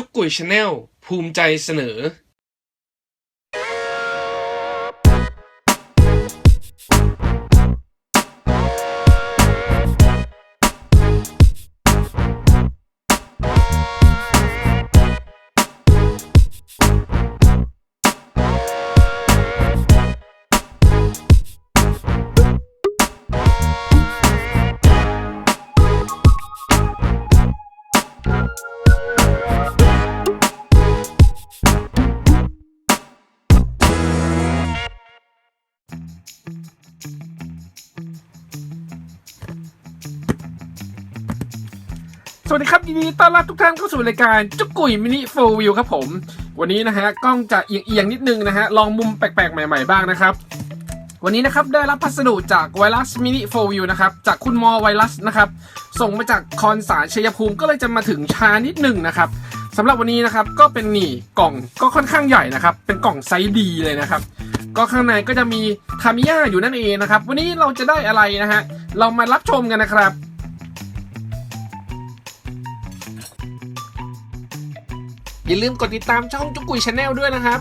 จุกกุยชาแนลภูมิใจเสนอ สวัสดีครับยินดีต้อนรับทุกท่านเข้าสู่รายการจุกกุยมินิโฟวิวครับผม วันนี้นะฮะกล้องจะเอียงๆนิดนึงนะฮะลองมุมแปลกๆ ใหม่ๆบ้างนะครับ วันนี้นะครับได้รับพัสดุจากไวรัสมินิโฟวิวนะครับจากคุณมอไวรัสนะครับส่งมาจากคอนสารชัยภูมิก็เลยจะมาถึงชานิดนึงนะครับสำหรับวันนี้นะครับก็เป็นนี่กล่องก็ค่อนข้างใหญ่นะครับเป็นกล่องไซส์ดีเลยนะครับก็ข้างในก็จะมีทามิยาอยู่นั่นเองนะครับวันนี้เราจะได้อะไรนะฮะเรามารับชมกันนะครับ อย่าลืมกดติดตามช่องจุกกุยชาแนลด้วยนะครับ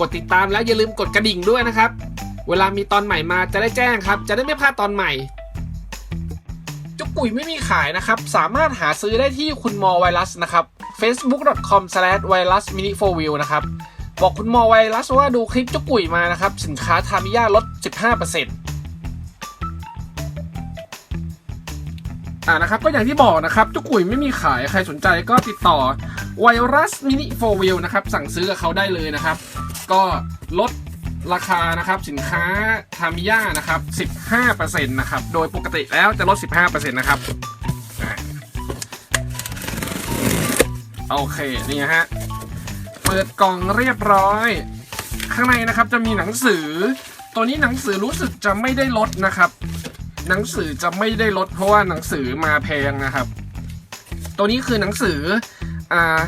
กดติดตามแล้วอย่าลืมกดกระดิ่งด้วยนะครับ เวลามีตอนใหม่มาจะได้แจ้งครับ จะได้ไม่พลาดตอนใหม่ จุกกุยไม่มีขายนะครับ สามารถหาซื้อได้ที่คุณมอไวรัสนะครับ facebook.com/virusmini4view นะครับ บอกคุณมอไวรัสว่าดูคลิปจุกกุยมานะครับ สินค้าทามิยาลด 15%อ่านะครับก็อย่างที่บอกนะครับจุกุยไม่มีขายใครสนใจก็ติดต่อ ไวรัสมินิโฟวิลนะครับ สั่งซื้อกับเขาได้เลยนะครับ ก็ลดราคานะครับสินค้าทามิยานะครับ 15%นะครับ โดยปกติแล้วจะลด 15%นะครับโอเค นี่ฮะ เปิดกล่องเรียบร้อย ข้างในนะครับจะมีหนังสือ ตัวนี้หนังสือรู้สึกจะไม่ได้ลดนะครับ หนังสือจะไม่ได้ลดเพราะว่าหนังสือมาแพงนะครับ ตัวนี้คือหนังสือ อ่า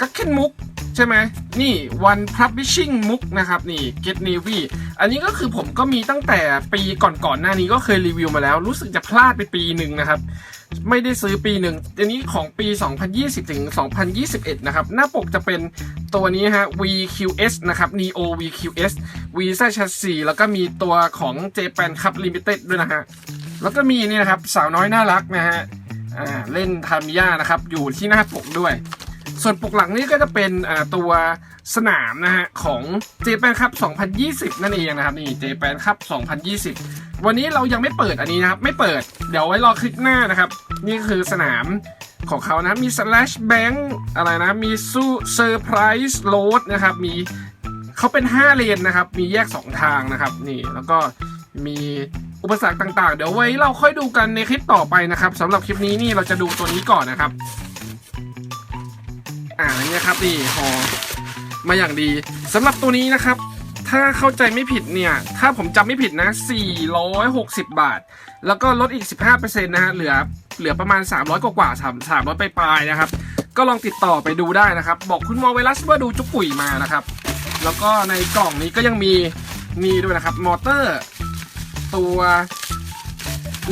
กักเคนมุกใช่ไหมนี่ one publishing มุกนะครับนี่ get navy อันนี้ก็คือผมก็มีตั้งแต่ปีก่อนๆหน้านี้ก็เคยรีวิวมาแล้ว รู้สึกจะพลาดไปปีหนึ่งนะครับ ไม่ได้ซื้อปีหนึ่งอันนี้ของปี 2020 ถึง 2021 นะครับ หน้าปกจะเป็นตัวนี้ฮะ VQS นะครับ Neo VQS Visa Chassis แล้วก็มีตัวของ Japan Cup Limited ด้วยนะฮะแล้วก็มีนี่นะครับสาวน้อยน่ารักนะฮะ อ่าเล่นทามิยานะครับ อยู่ที่หน้าปกด้วย ส่วนปกหลังนี่ก็จะเป็นอ่าตัวสนามนะฮะของเจแปนครับ2020 นั่นเองนะครับนี่เจแปนครับ2020 วันนี้เรายังไม่เปิดอันนี้นะครับ ไม่เปิดเดี๋ยวไว้รอคลิปหน้านะครับ นี่คือสนามของเขานะมี slash bank อะไรนะมีสู้ surprise load นะครับมีเขาเป็น 5 เลนนะครับ มีแยก 2 ทางนะครับ นี่แล้วก็มี อุปสรรคต่างๆ เดี๋ยวไว้เราค่อยดูกันในคลิปต่อไปนะครับสำหรับคลิปนี้นี่เราจะดูตัวนี้ก่อนนะครับ อ่านนี้ครับนี่หอมาอย่างดีสำหรับตัวนี้นะครับ ถ้าเข้าใจไม่ผิดเนี่ย ถ้าผมจำไม่ผิดนะ 460 บาท แล้วก็ลดอีก 15%นะฮะเหลือเหลือประมาณ 300 กว่ากว่า3 300ไปปลายๆนะครับ ก็ลองติดต่อไปดูได้นะครับ บอกคุณมอไวรัสว่าดูจุกปุ๋ยมานะครับ แล้วก็ในกล่องนี้ก็ยังมีนี่ด้วยนะครับ มอเตอร์ ตัว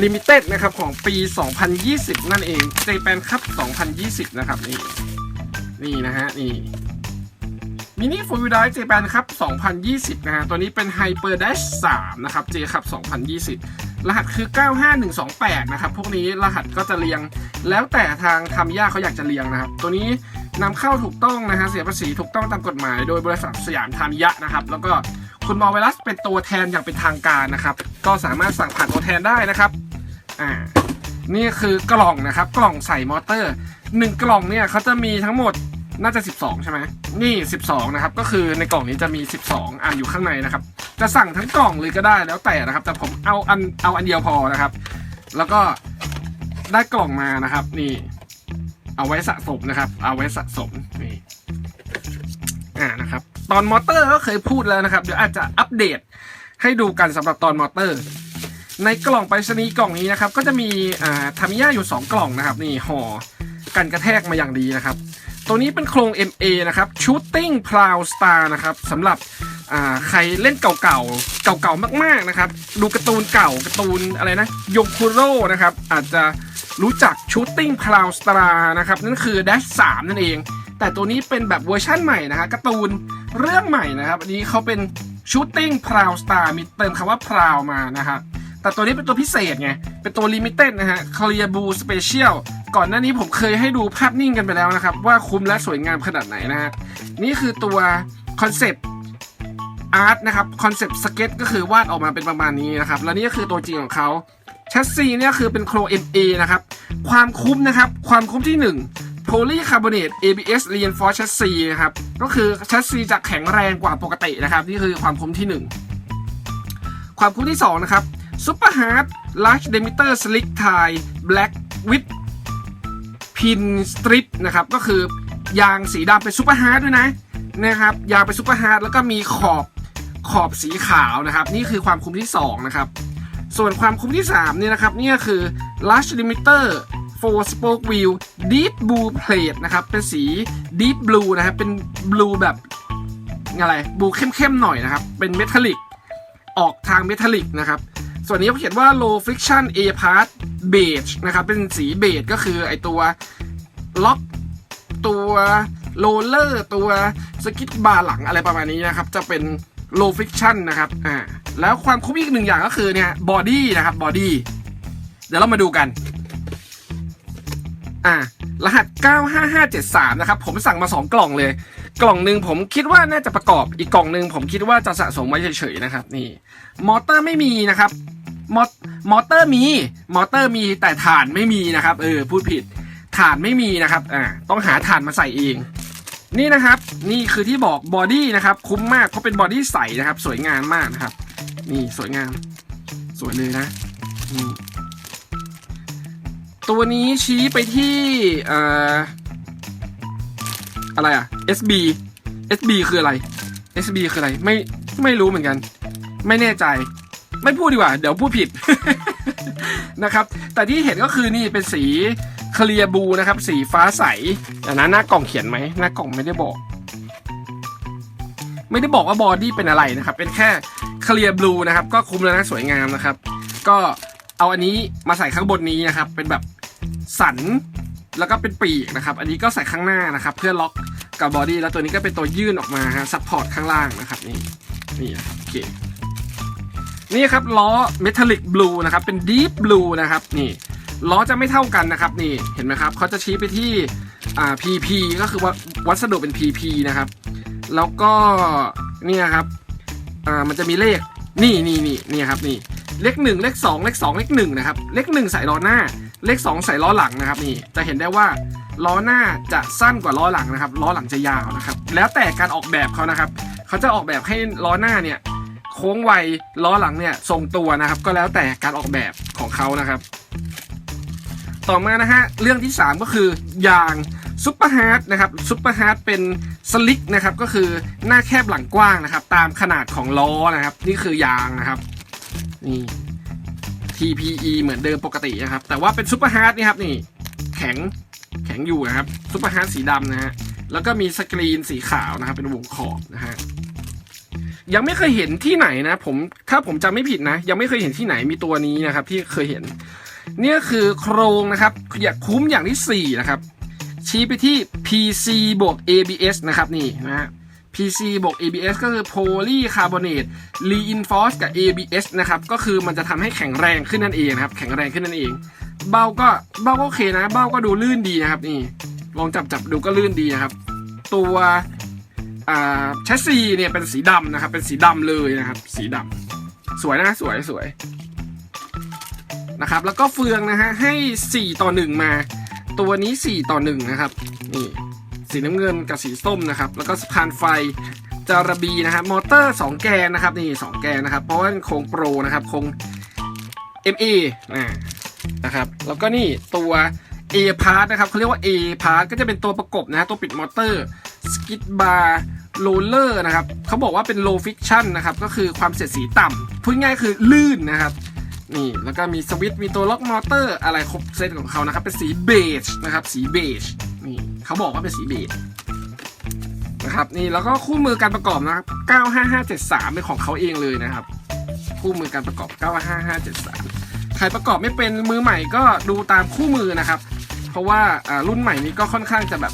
ลิมิเต็ดนะครับของปี 2020 นั่นเองเจแปนครับ2020 นะครับนี่นี่นะฮะนี่มินิฟูลไดเจแปนครับ2020 นะฮะตัวนี้เป็น Hyper Dash 3นะครับ J ครับ2020 รหัสคือ 95128 นะครับ พวกนี้รหัสก็จะเรียง แล้วแต่ทางทำยากเขาอยากจะเรียงนะครับ ตัวนี้นำเข้าถูกต้องนะฮะเสียภาษีถูกต้องตามกฎหมาย โดยบริษัทสยามทามยะนะครับ แล้วก็ คุณมอไวรัสเป็นตัวแทนอย่างเป็นทางการนะครับ ก็สามารถสั่งผ่านตัวแทนได้นะครับอ่านี่คือกล่องนะครับ กล่องใส่มอเตอร์หนึ่งกล่องเนี่ยเขาจะมีทั้งหมดน่าจะ 12 ใช่ไหมนี่ 12 นะครับ ก็คือในกล่องนี้จะมี 12อันอยู่ข้างในนะครับ จะสั่งทั้งกล่องเลยก็ได้แล้วแต่นะครับ แต่ผมเอาอันเอาอันเดียวพอนะครับ แล้วก็ได้กล่องมานะครับ นี่ เอาไว้สะสมนะครับ เอาไว้สะสมนี่อ่านะครับ ตอนมอเตอร์ก็เคยพูดแล้วนะครับ เดี๋ยวอาจจะอัปเดตให้ดูกันสำหรับตอนมอเตอร์ ในกล่องไปรษณีย์กล่องนี้นะครับ ก็จะมีอ่าทามิยาอยู่ 2 กล่องนะครับ นี่ห่อกันกระแทกมาอย่างดีนะครับ ตัวนี้เป็นโครง MA นะครับ Shooting Proud Star นะครับสำหรับใครเล่นเก่าๆ เก่าๆ มากๆ นะครับ ดูการ์ตูนเก่าการ์ตูนอะไรนะยงคุโร่นะครับ อาจจะรู้จัก Shooting Proud Star นะครับ นั่นคือ Dash 3 นั่นเอง แต่ตัวนี้เป็นแบบเวอร์ชั่นใหม่นะฮะการ์ตูนเรื่องใหม่นะครับอันนี้เขาเป็น Shooting Proud Star มีเติมคำว่า Proud มานะฮะแต่ตัวนี้เป็นตัวพิเศษไง เป็นตัว Limited นะฮะ Clear Blue Special ก่อนหน้านี้ผมเคยให้ดูภาพนิ่งกันไปแล้วนะครับ ว่าคุ้มและสวยงามขนาดไหนนะฮะนี่คือตัวคอนเซปต์อาร์ตนะครับคอนเซปต์สเก็ตก็คือวาดออกมาเป็นประมาณนี้นะครับ แล้วนี่ก็คือตัวจริงของเขาแชสซีเนี่ยคือเป็นโคร MA นะครับ ความคุ้มนะครับ ความคุ้มที่ 1 Polycarbonate ABS Reinforced Chassis นะครับ ก็คือแชสซีจะแข็งแรงกว่าปกตินะครับ นี่คือความคุ้มที่ 1 ความคุ้มที่ 2 นะครับ Super Hard Large Diameter Slick Tie Black with Pin Strip นะครับ ก็คือยางสีดำเป็นซูเปอร์ฮาร์ดด้วยนะนะครับ ยางเป็นซูเปอร์ฮาร์ดแล้วก็มีขอบขอบสีขาวนะครับ นี่คือความคุ้มที่ 2 นะครับ ส่วนความคุ้มที่ 3 เนี่ยนะครับนี่ก็คือ Large Limiter Four Spoke Wheel Deep Blue Plate นะครับ เป็นสี Deep Blue นะครับ เป็น Blue แบบอะไร Blue เข้มๆหน่อยนะครับ เป็นเมทัลลิก ออกทางเมทัลลิกนะครับ ส่วนนี้เขาเขียนว่า low friction A part beige นะครับ เป็นสีเบจก็คือไอตัวล็อกตัวโรลเลอร์ตัวสกิทบาร์หลังอะไรประมาณนี้นะครับ จะเป็น low friction นะครับ อ่า แล้วความคุ้มอีกหนึ่งอย่างก็คือเนี่ย body นะครับ body เดี๋ยวเรามาดูกัน อ่ารหัส 95573 นะครับ ผมสั่งมา 2 กล่องเลย กล่องหนึ่งผมคิดว่าน่าจะประกอบ อีกกล่องหนึ่งผมคิดว่าจะสะสมไว้เฉยๆนะครับ นี่ มอเตอร์ไม่มีนะครับ มอมอเตอร์มี มอเตอร์มีแต่ฐานไม่มีนะครับ เออ พูดผิด ฐานไม่มีนะครับ อ่า ต้องหาฐานมาใส่เอง นี่นะครับ นี่คือที่บอกบอดี้นะครับ คุ้มมาก เพราะเป็นบอดี้ใสนะครับ สวยงามมากนะครับ นี่สวยงาม สวยเลยนะอืม ตัวนี้ชี้ไปที่เอ่ออะไรอะ SB SB คืออะไร SB คืออะไร ไม่ไม่รู้เหมือนกัน ไม่แน่ใจ ไม่พูดดีกว่า เดี๋ยวพูดผิดนะครับ แต่ที่เห็นก็คือนี่เป็นสีเคลียร์บูนะครับ สีฟ้าใสแต่นะหน้ากล่องเขียนไหมหน้ากล่องไม่ได้บอก ไม่ได้บอกว่าบอดี้เป็นอะไรนะครับ เป็นแค่เคลียร์บลูนะครับ ก็คุ้มแล้วนะสวยงามนะครับ ก็เอาอันนี้มาใส่ข้างบนนี้นะครับ เป็นแบบ สัน แล้วก็เป็นปีกนะครับ อันนี้ก็ใส่ข้างหน้านะครับ เพื่อล็อกกับบอดี้แล้วตัวนี้ก็เป็นตัวยื่นออกมาฮะซัพพอร์ตข้างล่างนะครับนี่นี่โอเคนี่ครับล้อเมทัลลิกบลูนะครับเป็นดีฟบลูนะครับนี่ล้อจะไม่เท่ากันนะครับนี่เห็นไหมครับเขาจะชี้ไปที่อ่า PP ก็คือว่าวัสดุเป็น PP นะครับ แล้วก็เนี่ยครับอ่ามันจะมีเลขนี่นี่นี่นี่ครับนี่เลขหนึ่งเลขสองเลขสองเลขหนึ่งนะครับ เลขหนึ่งใส่ล้อหน้า เลขสองใส่ล้อหลังนะครับนี่จะเห็นได้ว่าล้อหน้าจะสั้นกว่าล้อหลังนะครับล้อหลังจะยาวนะครับ แล้วแต่การออกแบบเขานะครับเขาจะออกแบบให้ล้อหน้าเนี่ยโค้งไวล้อหลังเนี่ยทรงตัวนะครับ ก็แล้วแต่การออกแบบของเขานะครับ ต่อมานะฮะเรื่องที่ 3 ก็คือยางซุปเปอร์ฮาร์ดนะครับซุปเปอร์ฮาร์ดเป็นสลิกนะครับก็คือหน้าแคบหลังกว้างนะครับ ตามขนาดของล้อนะครับ นี่คือยางนะครับนี่ TPE เหมือนเดิมปกตินะครับ แต่ว่าเป็นซุปเปอร์ฮาร์ดนี่ครับนี่แข็งแข็งอยู่นะครับซุปเปอร์ฮาร์ดสีดำนะฮะแล้วก็มีสกรีนสีขาวนะครับเป็นวงขอบนะฮะยังไม่เคยเห็นที่ไหนนะผมถ้าผมจำไม่ผิดนะ ยังไม่เคยเห็นที่ไหนมีตัวนี้นะครับ ที่เคยเห็นเนี่ยคือโครงนะครับอยากคุ้มอย่างที่4นะครับชี้ไปที่ PC บวก ABS นะครับนี่นะฮะ PC บวก ABS ก็คือ Polycarbonate Reinforced กับ ABS นะครับ ก็คือมันจะทำให้แข็งแรงขึ้นนั่นเองครับ แข็งแรงขึ้นนั่นเอง เบ้าก็เบ้าก็โอเคนะ เบ้าก็ดูลื่นดีนะครับนี่ ลองจับจับดูก็ลื่นดีนะครับ ตัวแชสซีเนี่ยเป็นสีดำนะครับ เป็นสีดำเลยนะครับ สีดำสวยนะสวยสวยนะครับ แล้วก็เฟืองนะฮะให้ 4 ต่อ 1 มา ตัวนี้ 4 ต่อ 1 นะครับ นี่ สีน้ำเงินกับสีส้มนะครับ แล้วก็สะพานไฟจาระบีนะครับมอเตอร์ 2 แกนนะครับนี่2แกนนะครับ เพราะว่าเป็นโครงโปรนะครับโครง MA อ่านะครับ แล้วก็นี่ตัว A part นะครับเขาเรียกว่า A part ก็จะเป็นตัวประกบนะฮะตัวปิดมอเตอร์สกิดบาร์โรลเลอร์นะครับเขาบอกว่าเป็น low friction นะครับ ก็คือความเสียดสีต่ำพูดง่ายคือลื่นนะครับนี่แล้วก็มีสวิตช์มีตัวล็อกมอเตอร์อะไรครบเซตของเขานะครับ เป็นสีเบจนะครับ สีเบจ เขาบอกว่าเป็นสีเบจนะครับนี่แล้วก็คู่มือการประกอบนะครับ 95573 เป็นของเขาเองเลยนะครับ คู่มือการประกอบ 95573 ใครประกอบไม่เป็นมือใหม่ก็ดูตามคู่มือนะครับ เพราะว่าอ่ารุ่นใหม่นี้ก็ค่อนข้างจะแบบ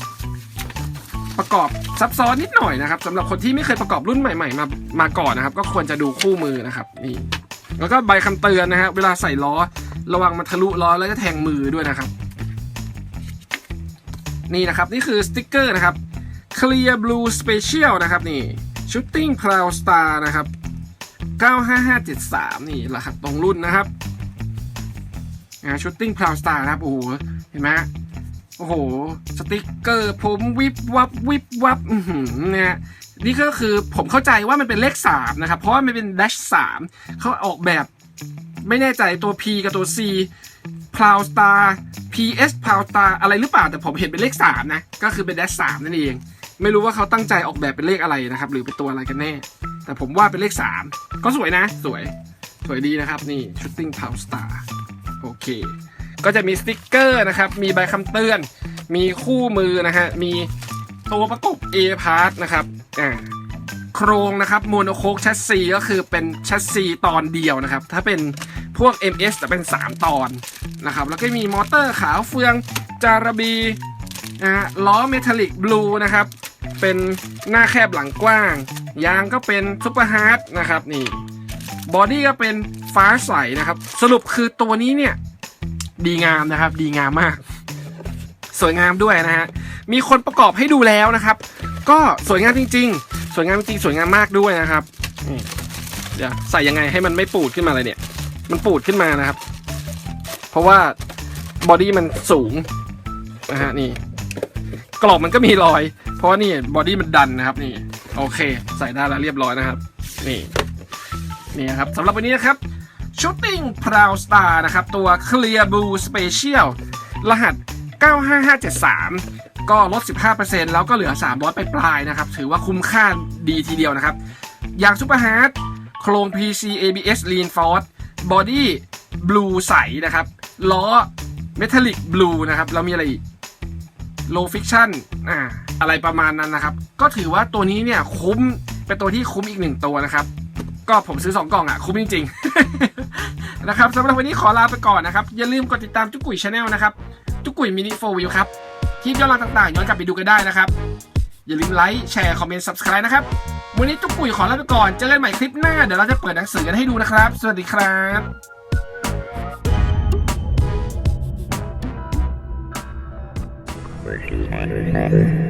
ประกอบซับซ้อนนิดหน่อยนะครับสำหรับคนที่ไม่เคยประกอบรุ่นใหม่ๆมามาก่อนนะครับ ก็ควรจะดูคู่มือนะครับนี่แล้วก็ใบคำเตือนนะฮะเวลาใส่ล้อระวังมันทะลุล้อแล้วจะแทงมือด้วยนะครับ นี่นะครับ นี่คือสติกเกอร์นะครับ Clear Blue Special นะครับนี่ Shooting Proud Star นะครับ 95573 นี่รหัสตรงรุ่นนะครับอ่า Shooting Proud Star นะครับ โอ้โห เห็นไหมโอ้โห สติกเกอร์ผมวิบวับวิบวับเนี่ยนี่ก็คือผมเข้าใจว่ามันเป็นเลข 3 นะครับ เพราะว่ามันเป็น dash 3เขาออกแบบไม่แน่ใจตัว P กับตัว C Proud Star PS Proud Star อะไรหรือเปล่าแต่ผมเห็นเป็นเลข 3 นะ ก็คือเป็น dash 3นั่นเอง ไม่รู้ว่าเขาตั้งใจออกแบบเป็นเลขอะไรนะครับ หรือเป็นตัวอะไรกันแน่ แต่ผมว่าเป็นเลข 3 ก็สวยนะ สวย สวยดีนะครับนี่ Shooting Proud Star โอเค ก็จะมีสติกเกอร์นะครับ มีใบคำเตือน มีคู่มือนะฮะมีตัวประกบ A part นะครับอ่า โครงนะครับโมโนโคกแชสซีก็คือเป็นแชสซีตอนเดียวนะครับ ถ้าเป็นพวก MS จะเป็น 3 ตอนนะครับ แล้วก็มีมอเตอร์ขาวเฟืองจารบีนะฮะล้อเมทัลลิกบลูนะครับ เป็นหน้าแคบหลังกว้าง ยางก็เป็นซูเปอร์ฮาร์ดนะครับนี่บอดี้ก็เป็นฟ้าใสนะครับ สรุปคือตัวนี้เนี่ย ดีงามนะครับ ดีงามมาก สวยงามด้วยนะฮะ มีคนประกอบให้ดูแล้วนะครับ ก็สวยงามจริง ๆ วยงามจริงสวยงามมากด้วยนะครับนี่เดี๋ยวใส่ยังไงให้มันไม่ปูดขึ้นมาเลยเนี่ย มันปูดขึ้นมานะครับ เพราะว่าบอดี้มันสูงนะฮะนี่กรอบมันก็มีรอย เพราะว่านี่บอดี้มันดันนะครับ นี่ โอเค ใส่ได้แล้วเรียบร้อยนะครับ นี่นี่นครับสำหรับวันนี้นะครับ Shooting Proud Star นะครับ ตัว Clear Blue Special รหัส 95573 ก็ลด 15%แล้วก็เหลือ 300 ไปปลายนะครับ ถือว่าคุ้มค่าดีทีเดียวนะครับ อย่าง Super Hard โครง PC ABS Reinforced Body Blue ใสนะครับ ล้อ Metallic Blue นะครับแล้วมีอะไรอีก Low Fiction อ่าอะไรประมาณนั้นนะครับ ก็ถือว่าตัวนี้เนี่ยคุ้ม เป็นตัวที่คุ้มอีกหนึ่งตัวนะครับ ก็ผมซื้อ 2 กล่องอะ คุ้มจริง ๆ นะครับสำหรับวันนี้ขอลาไปก่อนนะครับ อย่าลืมกดติดตามจุกกุยชาแนลนะครับ จุกกุยมินิโฟวิวครับ คลิปย้อนหลังต่างๆ ย้อนกลับไปดูกันได้นะครับ อย่าลืมไลค์แชร์คอมเมนต์ subscribe นะครับ วันนี้จุกปุ๋ยขอลาไปก่อน เจอกันใหม่คลิปหน้า เดี๋ยวเราจะเปิดหนังสือกันให้ดูนะครับ สวัสดีครับ